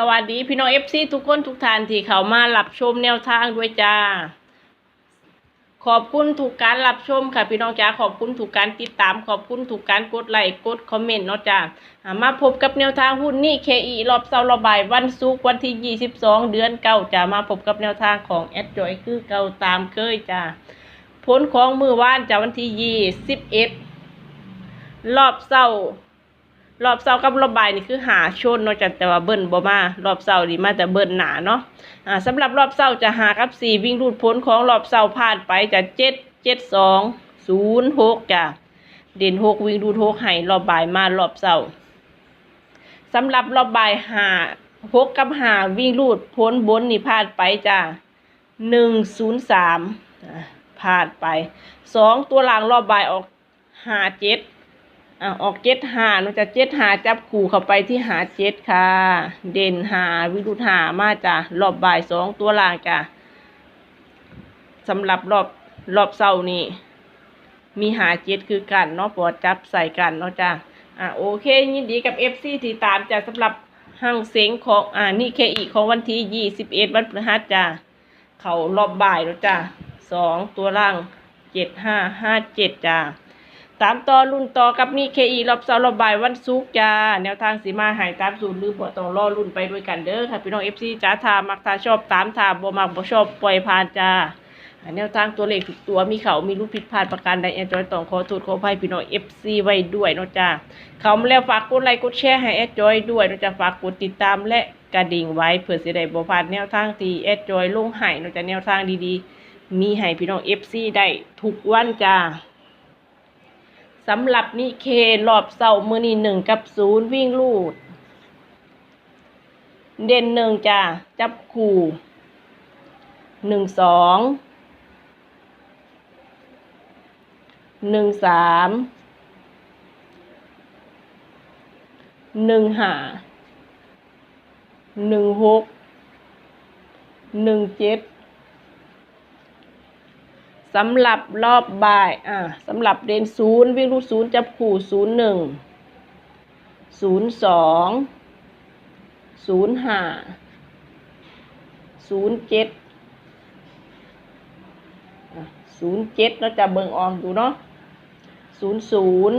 สวัสดีพี่น้องเอฟซีทุกคนทุกท่านที่เข้ามารับชมแนวทางด้วยจ้า ขอบคุณทุกการรับชมค่ะพี่น้องจ้าขอบคุณทุกการติดตาม ขอบคุณทุกการกดไลค์กดคอมเมนต์เนาะจ้ามาพบกับแนวทางหุ้นนี่เคอีรอบเสาร์ระบายวันศุกร์วันที่ 22 เดือนเก้าจ้ามาพบกับแนวทางของแอดจอยคือเก่าตามเคยจ้าผลของมือว่านจ้าวันที่ 21 รอบเสาร์ รอบเสากับรอบบ่ายนี่คือหาชนเนาะจ้ะแต่ว่าเบิ้ลบ่มารอบเสานี่มาแต่เบิ้ลหนาเนาะอ่าสำหรับรอบเสาจะหากับสี่วิ่งรูดพ้นของรอบเสาผ่านไปจะเจ็ดเจ็ดสองศูนย์หกจ้ะเด่นหกวิ่งรูดหกให้รอบบ่ายมารอบเสาสำหรับรอบบ่ายหาหกกับหาวิ่งรูดพ้นบนนี่ผ่านไปจ้ะหนึ่งศูนย์สามผ่านไปสองตัวหลังรอบบ่ายออกหาเจ็ด อะออกเจ็ดหาเราจะเจ็ดหาจับขู่เข้าไปที่หาเจ็ดค่ะ เด่นหาวิรุธหามาจ้ะรอบบ่ายสองตัวล่างจ้ะสำหรับรอบรอบเสาร์นี้มีหาเจ็ดคือกันเนาะปอดจับใส่กันเนาะจ้ะอะโอเคยินดีกับเอฟซีที่ตามจ้ะสำหรับห้างเสียงของอ่านี่เคอีของวันที่ยี่สิบเอ็ดวันพฤหัสจ้ะเขารอบบ่ายแล้วจ้ะสองตัวล่างเจ็ดห้าห้าเจ็ดจ้ะ ตามต่อรุ่นต่อกับนี่เคอีรอบเสาร์รอบบ่ายวันศุกร์จ้า แนวทางสีมาหายตามสูตรลืมบ่ต้องรอรุ่นไปด้วยกันเด้อค่ะพี่น้องเอฟซีจ้าทามักทาชอบตามทาบ่มักบ่ชอบปล่อยผ่านจ้าแนวทางตัวเลขทุกตัวมีเขามีรูปผิดพลาดประการใดแอดจอยต้องขอโทษขออภัยพี่น้องเอฟซีไว้ด้วยเนาะจ้าเขามาแล้วฝากกดไลค์กดแชร์ให้แอดจอยด้วยเนาะจ้าฝากกดติดตามและกระดิ่งไว้เพื่อสิได้บ่พลาดแนวทางที่แอดจอยลงให้เนาะจ้าแนวทางดีๆ มีให้พี่น้องเอฟซีได้ทุกวันจ้า สำหรับนิเครอบเสามือนี่หนึ่งกับศูนย์วิ่งลูด เด่นหนึ่งจ้าจับคู่หนึ่งสองหนึ่งสามหนึ่งห้าหนึ่งหกหนึ่งเจ็ด สำหรับรอบบ่าย อ่าสำหรับเดนศูนย์วิ่งรูดศูนย์จับขู่ศูนย์หนึ่งศูนย์สองศูนย์ห้าศูนย์เจ็ดศูนย์เจ็ดเราจะเบิ่งออกดูเนาะศูนย์ศูนย์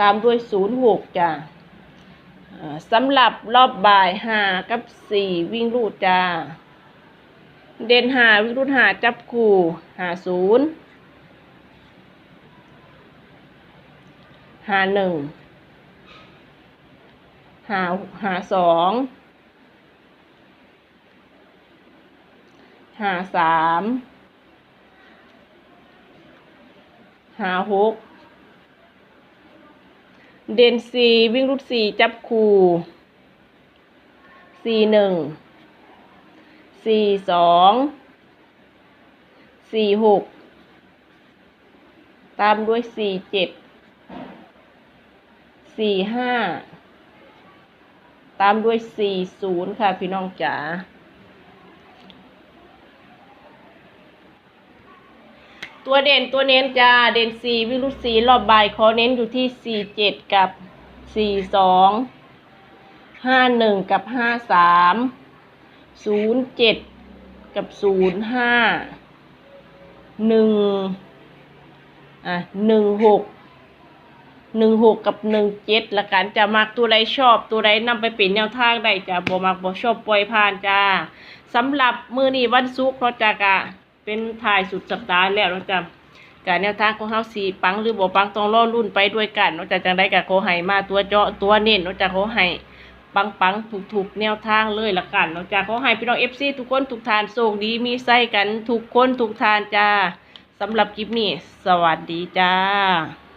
ตามด้วยศูนย์หกจ้ะอ่าสำหรับรอบบ่ายห้ากับสี่วิ่งรูดจ้า เด่นหาวิรุธหาจับคู่หาศูนย์หาหนึ่งหาหาสองหาสามหาหกเด่นสี่วิ่งรุดสี่จับคู่สี่หนึ่ง สี่สองสี่หกตามด้วยสี่เจ็ดสี่ห้าตามด้วยสี่ศูนย์ค่ะพี่น้องจ๋าตัวเด่นตัวเน้นจ้าเด่นสี่วิรุสีรอบใบายขอเน้นอยู่ที่สี่เจ็ดกับสี่สองห้าหนึ่งกับห้าสาม ศูนย์เจ็ดกับศูนย์ห้าหนึ่งอะหนึ่งหกหนึ่งหกกับหนึ่งเจ็ดละกันจะมักตัวใดชอบตัวใดนำไปเป็นแนวทางได้จะบ่มักบ่ชอบปล่อยผ่านจ้าสำหรับมือนี้วันศุกร์เนาะจ้ะกะเป็นถ่ายสุดสัปดาห์แล้วเนาจะกะแนวทางของเฮาสีปังหรือบ่ปังต้องรอรุ่นไปด้วยกันเนาะจ้ะจังได้กะโคให้มาตัวเจาะตัวเน้นเนาะจ้ะโคให้ ปังปังถูกถูกๆแนวทางเลยละกันเนาะจ้าขอให้พี่น้องเอฟซีทุกคนทุกทานโชคดีมีไส้กันทุกคนทุกทานจ้าสำหรับคลิปนี้ สวัสดีจ้า